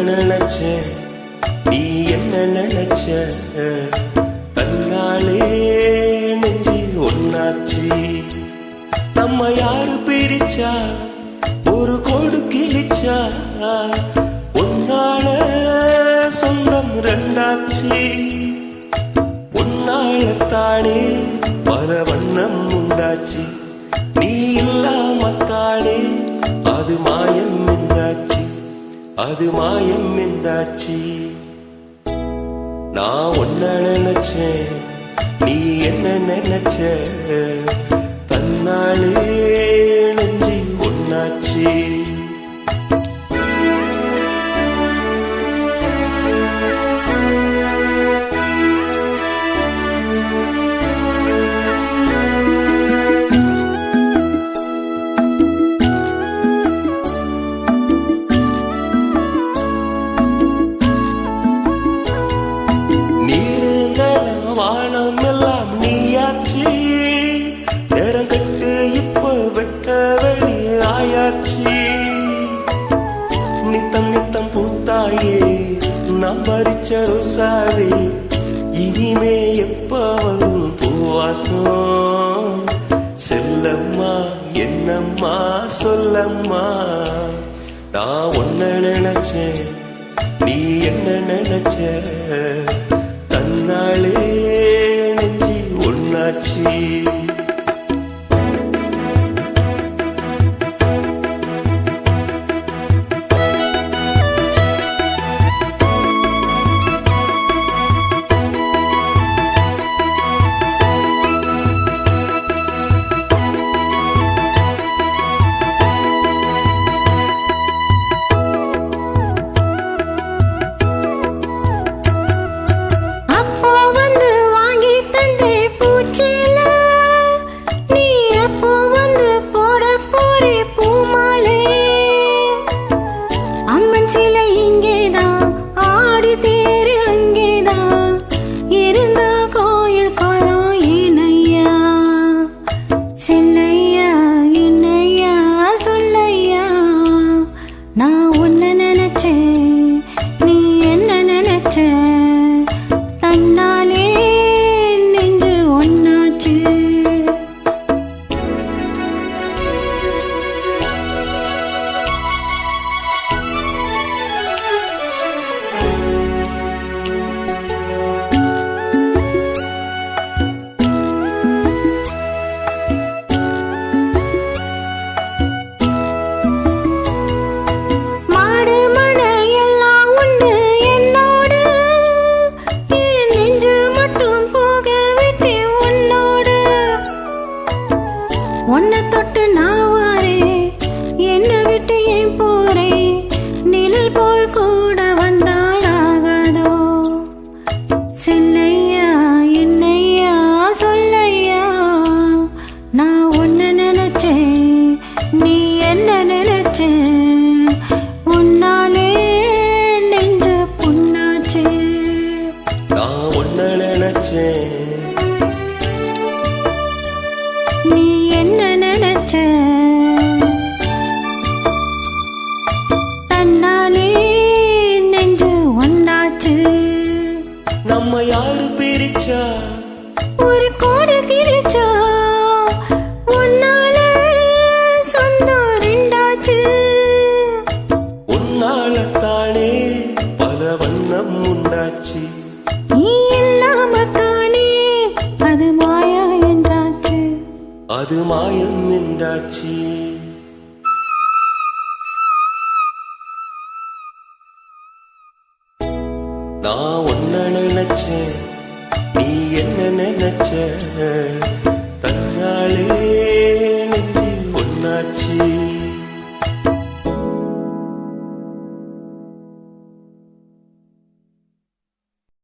நினைச்ச? நீ என்ன நினைச்ச? தன்னாலே நெஞ்சில் ஒன்னாச்சு. நம்ம யாரு பிரிச்சா? ஒரு கோடு கிழிச்சா? ஒன்னால சொந்தம் ரெண்டாச்சு. ஒன்னால தானே பல வண்ணம் உண்டாச்சு. நீ இல்லாமத்தானே அது மாயம் இந்தாச்சி நான் ஒன்ன நினைச்சேன் நீ என்ன நினைச்ச? தன்னாலே தாயே நான் பறிச்ச ரோசாவே இனிமே எப்ப வரும் பூவாசம் செல்லம்மா என்னம்மா சொல்லம்மா? நான் ஒன்ன நினைச்சேன் நீ என்ன நினைச்ச? தன்னாலே நெஞ்சி ஒன்னாச்சு என்ன நினைச்ச தன்னாலே நெஞ்சு ஒன்னாச்சு நம்ம யாரு பிரிச்சா? ஒரு கோடு கிழிச்சா? அது மாயம் என்றாச்சு. நான் ஒன்ன நினைச்சேன் நீ என்ன நினைச்ச?